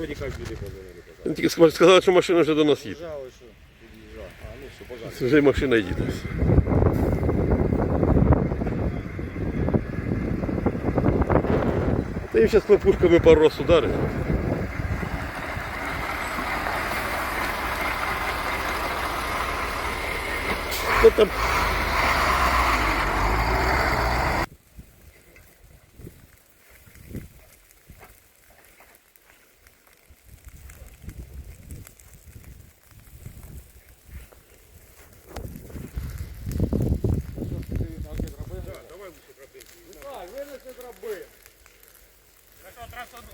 як люди позвонили. Він тільки ск- сказав, що машина вже до нас їде. Їжджали, що під'їжджав. А, ну все, пожалуйста. Вже й машина їде. Та їм зараз пару раз ударить. Що там?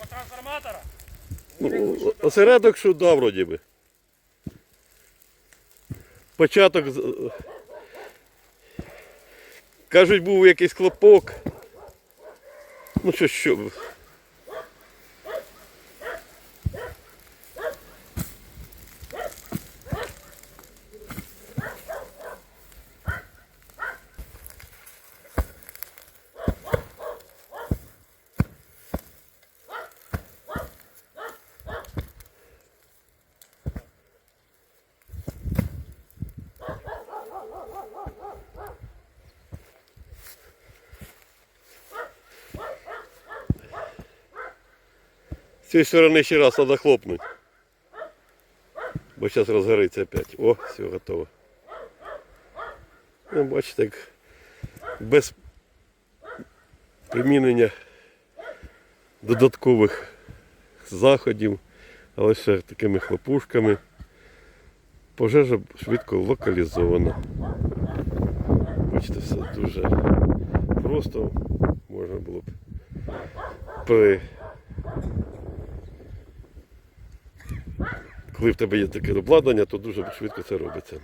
Трансформатора? Ну, осередок що да, вроді би. Початок. Кажуть, був якийсь клопок. Ну що, що. Цієї сторони ще раз треба хлопнути. Бо зараз розгориться опять. О, все готово. Ну, бачите, як без примінення додаткових заходів, але ще такими хлопушками. Пожежа швидко локалізована. Бачите, все дуже просто можна було б при коли в тебе є таке обладнання, то дуже швидко це робиться.